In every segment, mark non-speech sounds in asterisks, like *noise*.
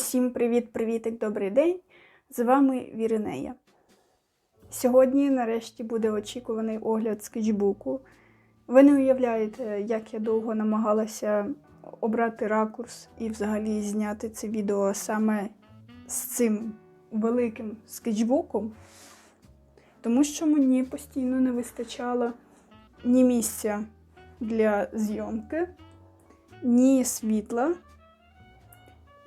Усім привіт-привітик, добрий день! З вами Віринея. Сьогодні, нарешті, буде очікуваний огляд скетчбуку. Ви не уявляєте, як я довго намагалася обрати ракурс і взагалі зняти це відео саме з цим великим скетчбуком, тому що мені постійно не вистачало ні місця для зйомки, ні світла.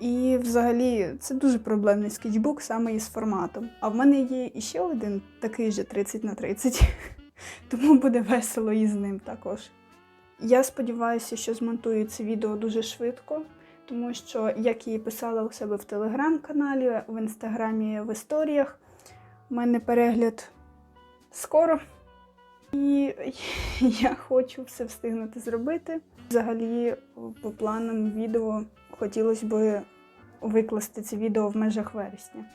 І взагалі це дуже проблемний скетчбук саме із форматом. А в мене є іще один такий же 30 на 30, *laughs* тому буде весело і з ним також. Я сподіваюся, що змонтую це відео дуже швидко, тому що, як я і писала у себе в телеграм-каналі, в інстаграмі, в історіях, у мене перегляд скоро. І *laughs* я хочу все встигнути зробити. Взагалі, по планам відео хотілося б викласти це відео в межах вересня.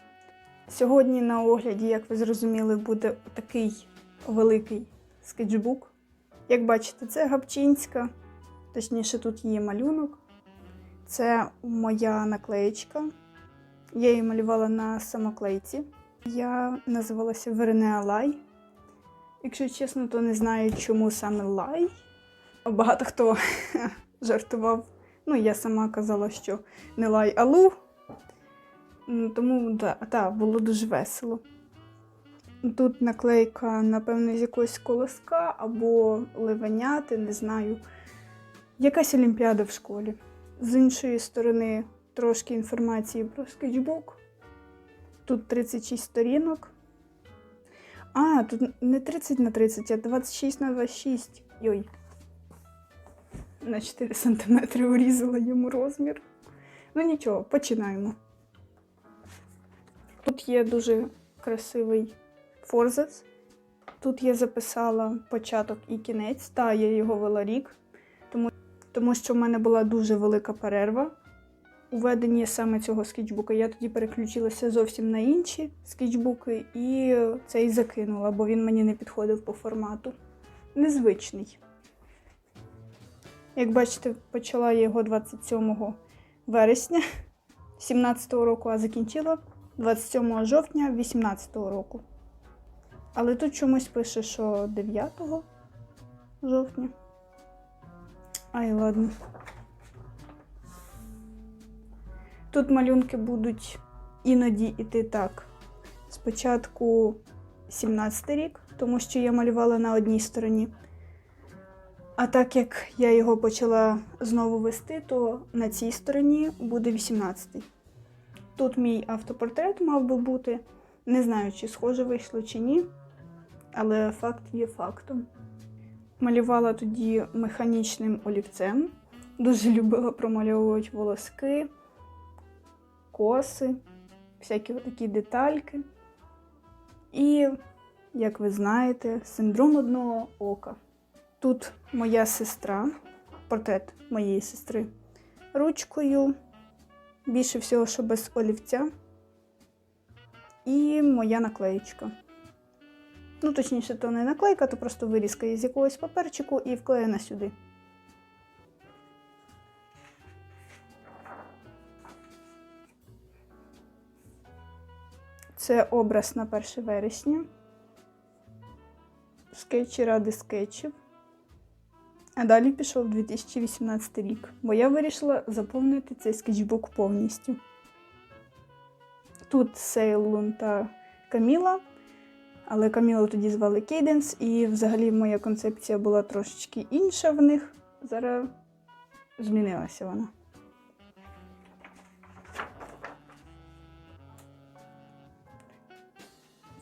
Сьогодні на огляді, як ви зрозуміли, буде такий великий скетчбук. Як бачите, це Гапчинська, точніше, тут є малюнок. Це моя наклеєчка. Я її малювала на самоклейці. Я називалася Веренеа Лай. Якщо чесно, то не знаю, чому саме лай. Багато хто *laughs* жартував. Ну, я сама казала, що не лай, а лу. М, Тому да, та, було дуже весело. Тут наклейка, напевно, з якогось колоска або ливеняти, не знаю. Якась олімпіада в школі. З іншої сторони, трошки інформації про скетчбук. Тут 36 сторінок. А, тут не 30 на 30, а 26 на 26. Йой. На 4 см урізала йому розмір. Ну нічого, починаємо. Тут є дуже красивий форзац. Тут я записала початок і кінець, та я його вела рік, тому, тому що в мене була дуже велика перерва у веденні саме цього скетчбука. Я тоді переключилася зовсім на інші скетчбуки і цей закинула, бо він мені не підходив по формату. Незвичний. Як бачите, почала я його 27 вересня 2017 року, а закінчила 27 жовтня 2018 року. Але тут чомусь пише, що 9 жовтня. Ай, ладно. Тут малюнки будуть іноді іти так. Спочатку 17 рік, тому що я малювала на одній стороні. А так як я його почала знову вести, то на цій стороні буде 18-й. Тут мій автопортрет мав би бути. Не знаю, чи схоже вийшло, чи ні, але факт є фактом. Малювала тоді механічним олівцем. Дуже любила промальовувати волоски, коси, всякі такі детальки. І, як ви знаєте, синдром одного ока. Тут моя сестра, портрет моєї сестри, ручкою, більше всього, що без олівця. І моя наклеєчка. Ну, точніше, то не наклейка, то просто вирізка із якогось паперчику і вклеєна сюди. Це образ на 1 вересня. Скетчі ради скетчів. А далі пішов 2018 рік, бо я вирішила заповнити цей скетчбук повністю. Тут Сейлун та Каміла, але Камілу тоді звали Кейденс, і взагалі моя концепція була трошечки інша в них. Зараз змінилася вона.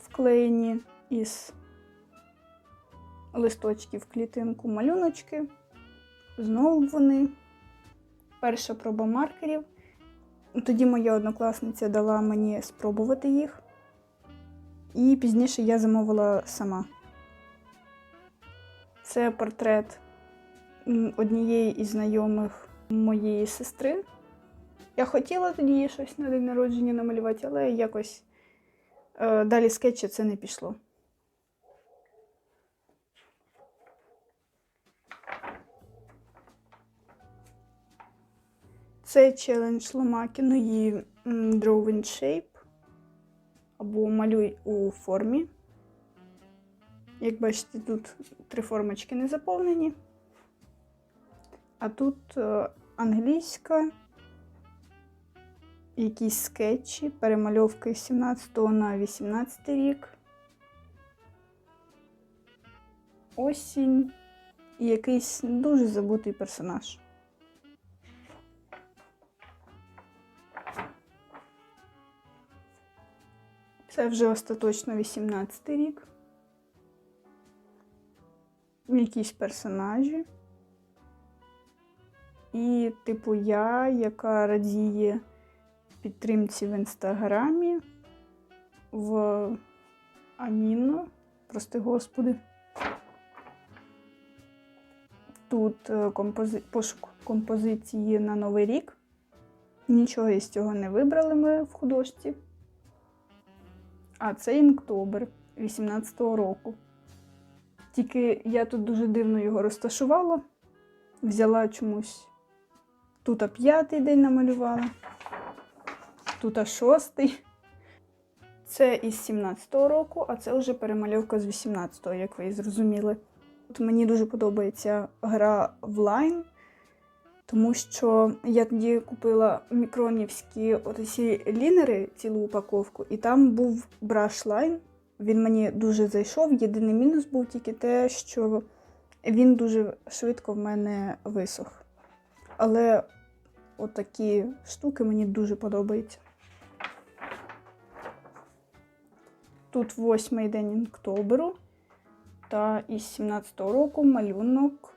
Вклеєні із листочків клітинку малюночки. Знову вони. Перша проба маркерів. Тоді моя однокласниця дала мені спробувати їх. І пізніше я замовила сама. Це портрет однієї із знайомих моєї сестри. Я хотіла тоді щось на день народження намалювати, але якось е, далі скетчі це не пішло. Це челендж Ломакіної м, Draw in Shape або малюй у формі. Як бачите, тут три формочки не заповнені. А тут е, англійська, якісь скетчі, перемальовки з 17 на 18 рік. Осінь і якийсь дуже забутий персонаж. Це вже остаточно 18 рік. Якісь персонажі. І, типу, я, яка радіє підтримці в інстаграмі в Аміно, прости господи. Тут е, компози... пошук композиції на Новий рік. Нічого із цього не вибрали ми в художці. А це Інктобер 18-го року. Тільки я тут дуже дивно його розташувала. Взяла чомусь. Тут п'ятий день намалювала. Тут шостий. Це із 17-го року, а це вже перемальовка з 18-го, як ви і зрозуміли. От мені дуже подобається гра в лайн, тому що я тоді купила мікронівські оці лінери, цілу упаковку, і там був браш лайн. Він мені дуже зайшов. Єдиний мінус був тільки те, що він дуже швидко в мене висох. Але отакі штуки мені дуже подобаються. Тут восьмий день інктоберу. Та із 17-го року малюнок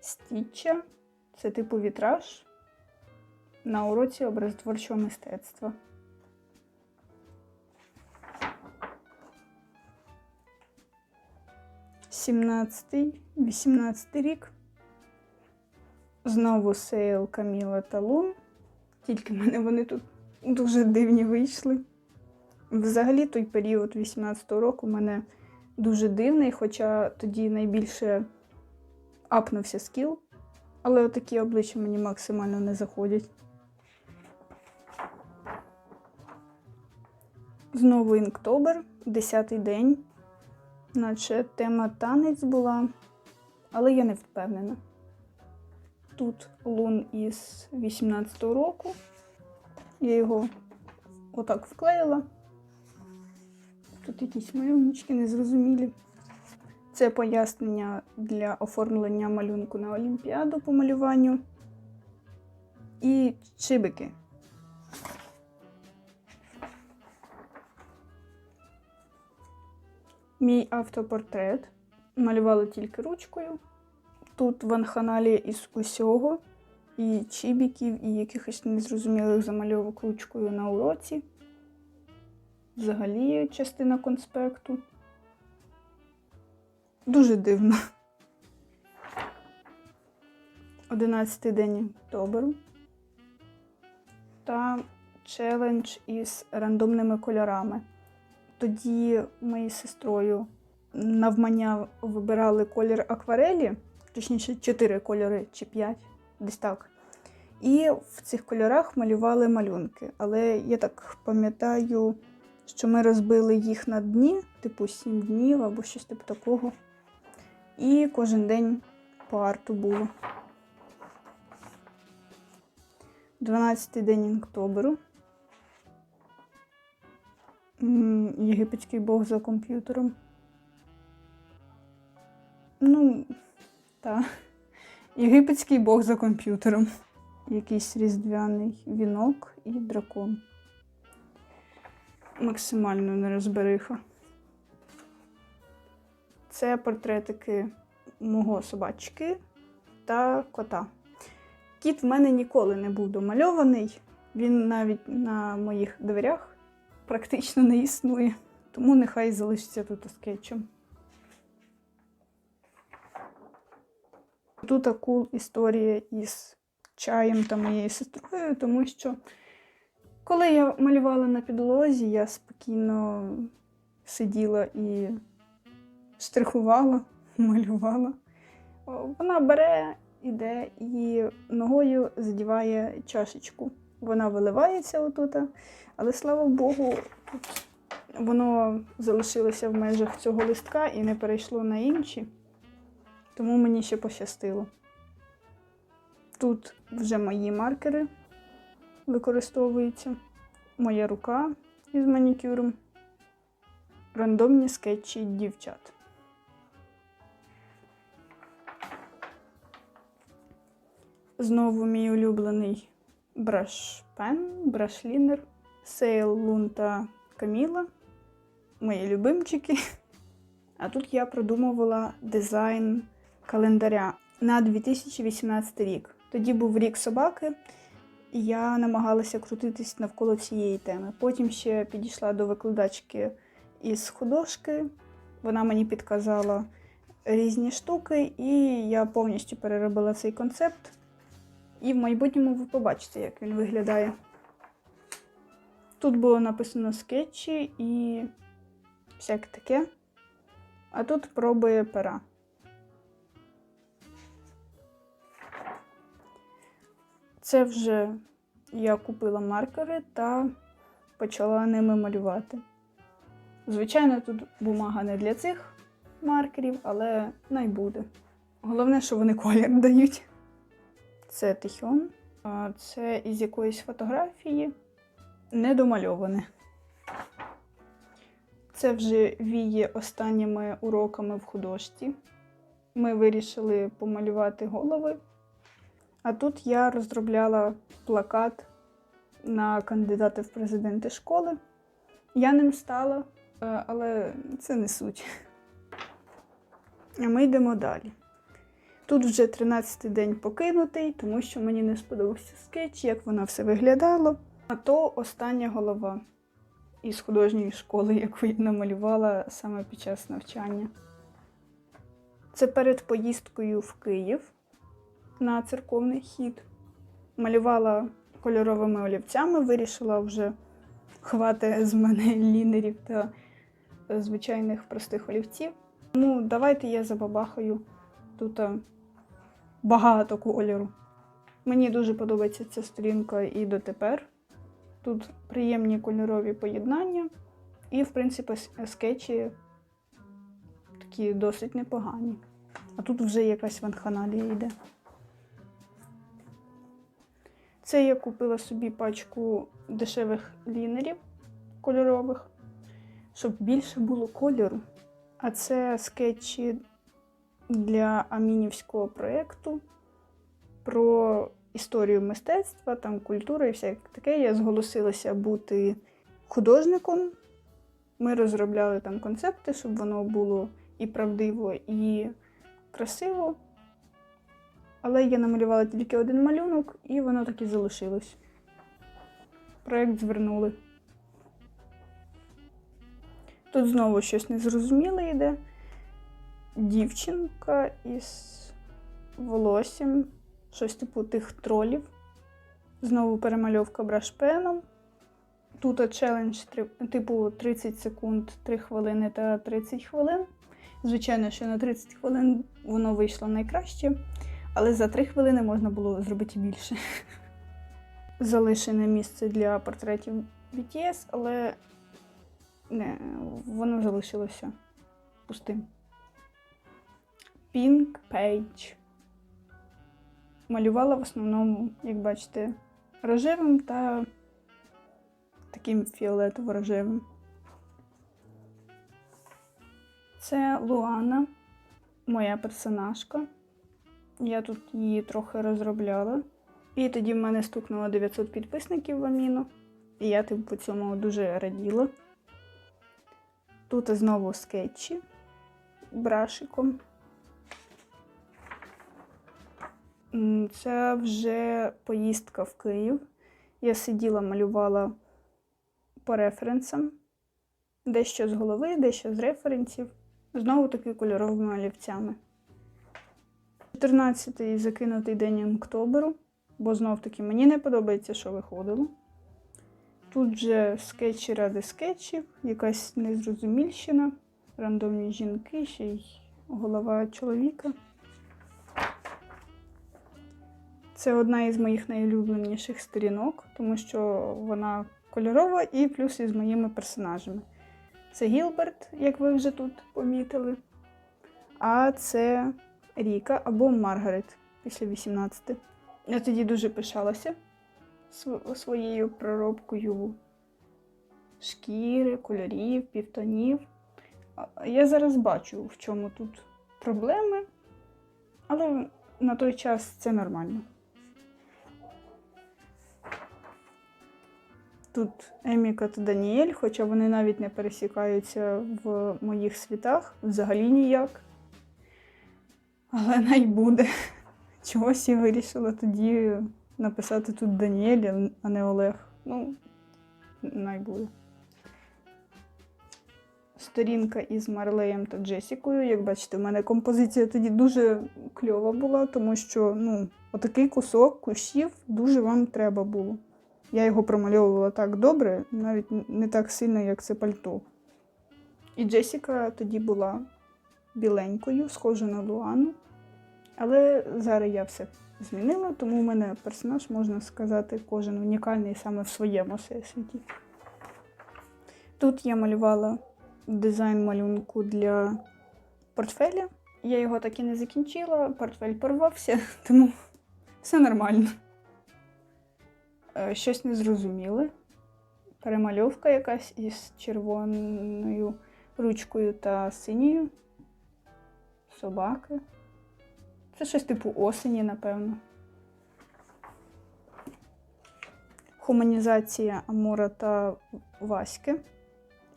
Стіччя. Це типу вітраж на уроці образотворчого мистецтва. Сімнадцятий, 18 рік. Знову сейл Каміла та Лун. Тільки в мене вони тут дуже дивні вийшли. Взагалі, той період 18-го року мене дуже дивний, хоча тоді найбільше апнувся скіл. Але отакі обличчя мені максимально не заходять. Знову Інктобер, 10-й день. Наче тема танець була, але я не впевнена. Тут лун із 18-го року. Я його отак вклеїла. Тут якісь малюночки незрозумілі. Це пояснення для оформлення малюнку на Олімпіаду по малюванню. І чибики. Мій автопортрет. Малювала тільки ручкою. Тут в анханалі із усього, і чібіків, і якихось незрозумілих замальовок ручкою на уроці. Взагалі частина конспекту. Дуже дивно. Одинадцятий день октоберу. Та челендж із рандомними кольорами. Тоді ми з сестрою навмання вибирали колір акварелі, точніше, 4 кольори чи 5, десь так. І в цих кольорах малювали малюнки. Але я так пам'ятаю, що ми розбили їх на дні, типу 7 днів або щось типу такого. І кожен день по арту було. 12-й день октоберу. М, Єгипетський бог за комп'ютером. Ну, так. Єгипетський бог за комп'ютером. Якийсь різдвяний вінок і дракон. Максимально нерозбериха. Це портретики мого собачки та кота. Кіт в мене ніколи не був домальований. Він навіть на моїх дверях практично не існує. Тому нехай залишиться тут скетчем. Тут акул історія із чаєм та моєю сестрою, тому що коли я малювала на підлозі, я спокійно сиділа і штрихувала, *laughs* малювала. Вона бере іде і ногою задіває чашечку. Вона виливається отут, але слава Богу, тут воно залишилося в межах цього листка і не перейшло на інші, тому мені ще пощастило. Тут вже мої маркери використовуються, моя рука із манікюром, рандомні скетчі дівчат. Знову мій улюблений брашпен, брашлінер, Сейл Лунта Каміла. Мої любимчики. А тут я продумувала дизайн календаря на 2018 рік. Тоді був рік собаки, і я намагалася крутитись навколо цієї теми. Потім ще підійшла до викладачки із художки. Вона мені підказала різні штуки, і я повністю переробила цей концепт. І в майбутньому ви побачите, як він виглядає. Тут було написано скетчі і всяке таке. А тут проби пера. Це вже я купила маркери та почала ними малювати. Звичайно, тут бумага не для цих маркерів, але най буде. Головне, що вони колір дають. Це тихьон, це із якоїсь фотографії недомальоване. Це вже віє останніми уроками в художці. Ми вирішили помалювати голови. А тут я розробляла плакат на кандидата в президенти школи. Я ним стала, е, але це не суть. А ми йдемо далі. Тут вже 13-й день покинутий, тому що мені не сподобався скетч, як воно все виглядало. А то остання голова із художньої школи, яку я намалювала саме під час навчання. Це перед поїздкою в Київ на церковний хід. Малювала кольоровими олівцями, вирішила вже хвати з мене лінерів та звичайних простих олівців. Тому давайте я забабахаю тут багато кольору. Мені дуже подобається ця сторінка і дотепер. Тут приємні кольорові поєднання, і, в принципі, скетчі такі досить непогані. А тут вже якась ванханалія йде. Це я купила собі пачку дешевих лінерів кольорових, щоб більше було кольору. А це скетчі для амінівського проєкту про історію мистецтва, там культури і всяке таке. Я зголосилася бути художником. Ми розробляли там концепти, щоб воно було і правдиво, і красиво. Але я намалювала тільки один малюнок, і воно так і залишилось. Проєкт звернули. Тут знову щось незрозуміле йде. Дівчинка із волоссям, щось типу тих тролів. Знову перемальовка брашпеном. Тут челендж типу 30 секунд, 3 хвилини та 30 хвилин. Звичайно, що на 30 хвилин воно вийшло найкраще, але за 3 хвилини можна було зробити більше. *laughs* Залишене місце для портретів BTS, але не, воно залишилося пустим. Pink Page. Малювала в основному, як бачите, рожевим та таким фіолетово-рожевим. Це Луана, моя персонажка. Я тут її трохи розробляла. І тоді в мене стукнуло 900 підписників в Аміно. І я тим по цьому дуже раділа. Тут знову скетчі брашиком. Це вже поїздка в Київ. Я сиділа, малювала по референсам. Дещо з голови, дещо з референсів. Знову таки кольоровими олівцями. 14-й закинутий день октоберу, бо знов таки мені не подобається, що виходило. Тут же скетчі ради скетчів, якась незрозумільщина, рандомні жінки, ще й голова чоловіка. Це одна із моїх найулюбленіших сторінок, тому що вона кольорова і плюс із моїми персонажами. Це Гілберт, як ви вже тут помітили. А це Ріка або Маргарет після 18. Я тоді дуже пишалася своєю проробкою шкіри, кольорів, півтонів. Я зараз бачу, в чому тут проблеми, але на той час це нормально. Тут Еміка та Даніель, хоча вони навіть не пересікаються в моїх світах, взагалі ніяк. Але най буде. *laughs* Чогось я вирішила тоді написати тут Даніель, а не Олег. Ну, най буде. Сторінка із Марлеєм та Джесікою. Як бачите, в мене композиція тоді дуже кльова була, тому що ну, отакий кусок кущів дуже вам треба було. Я його промальовувала так добре, навіть не так сильно, як це пальто. І Джесіка тоді була біленькою, схожа на Луану. Але зараз я все змінила, тому в мене персонаж, можна сказати, кожен унікальний саме в своєму всесвіті. Тут я малювала дизайн малюнку для портфеля. Я його так і не закінчила, портфель порвався, *laughs* тому все нормально. Е, Щось незрозуміле. Перемальовка якась із червоною ручкою та синьою. Собаки. Це щось типу осені, напевно. Хуманізація Амура та Васьки.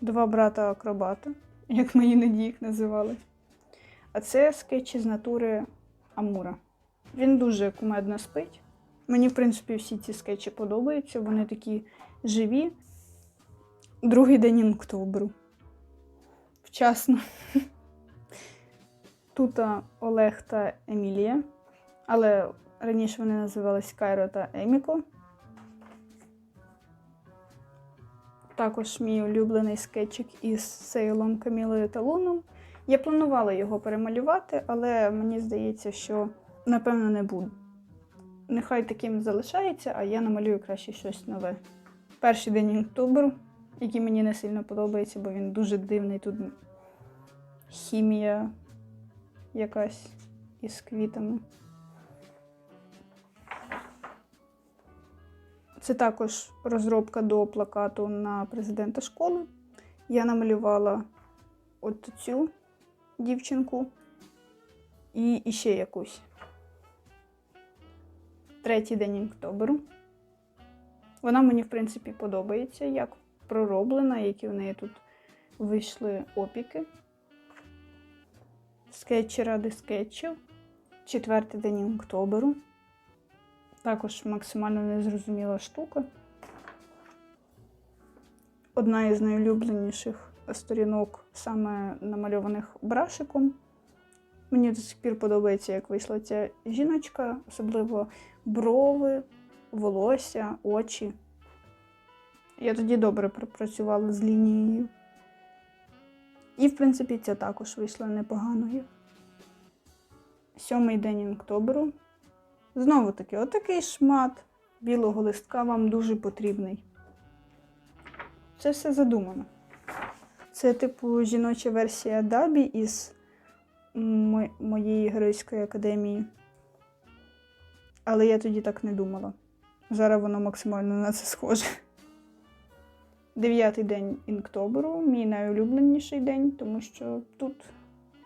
Два брата акробата, як ми іноді їх називали. А це скетчі з натури Амура. Він дуже кумедно спить. Мені, в принципі, всі ці скетчі подобаються. Вони такі живі. Другий день інктобру. Вчасно. *laughs* Тут Олег та Емілія, але раніше вони називались Кайро та Еміко. Також мій улюблений скетчик із Сейлом Камілою та Луном. Я планувала його перемалювати, але мені здається, що напевно не буду. Нехай таким залишається, а я намалюю краще щось нове. Перший день інктобру, який мені не сильно подобається, бо він дуже дивний. Тут хімія якась із квітами. Це також розробка до плакату на президента школи. Я намалювала от цю дівчинку і іще якусь. Третій день інктоберу. Вона мені, в принципі, подобається, як пророблена, які в неї тут вийшли опіки. Скетчі ради скетчів. Четвертий день інктоберу. Також максимально незрозуміла штука. Одна із найулюбленіших сторінок, саме намальованих брашиком. Мені до сих пір подобається, як вийшла ця жіночка, особливо брови, волосся, очі. Я тоді добре пропрацювала з лінією. І, в принципі, ця також вийшла непоганою. Сьомий день інктоберу. Знову таки, отакий шмат білого листка вам дуже потрібний. Це все задумано. Це, типу, жіноча версія Дабі із моєї геройської академії. Але я тоді так не думала. Зараз воно максимально на це схоже. Дев'ятий день інктоберу, мій найулюбленіший день, тому що тут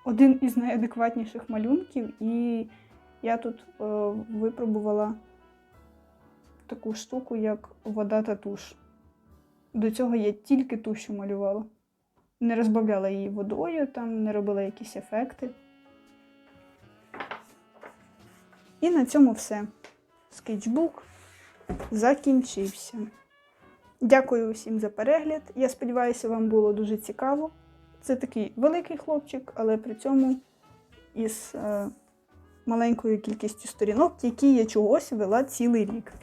один із найадекватніших малюнків, і я тут е, випробувала таку штуку, як вода та туш. До цього я тільки тушу малювала. Не розбавляла її водою, там не робила якісь ефекти. І на цьому все. Скетчбук закінчився. Дякую усім за перегляд. Я сподіваюся, вам було дуже цікаво. Це такий великий хлопчик, але при цьому із е, маленькою кількістю сторінок, які я чогось вела цілий рік.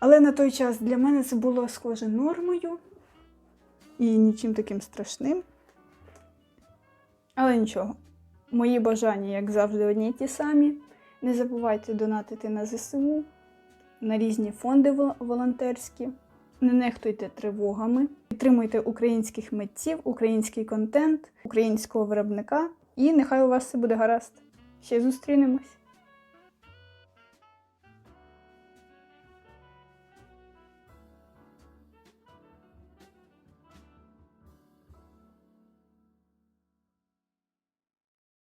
Але на той час для мене це було схоже нормою і нічим таким страшним. Але нічого. Мої бажання, як завжди, одні й ті самі. Не забувайте донатити на ЗСУ, на різні фонди волонтерські. Не нехтуйте тривогами, підтримуйте українських митців, український контент, українського виробника, і нехай у вас все буде гаразд. Ще зустрінемось!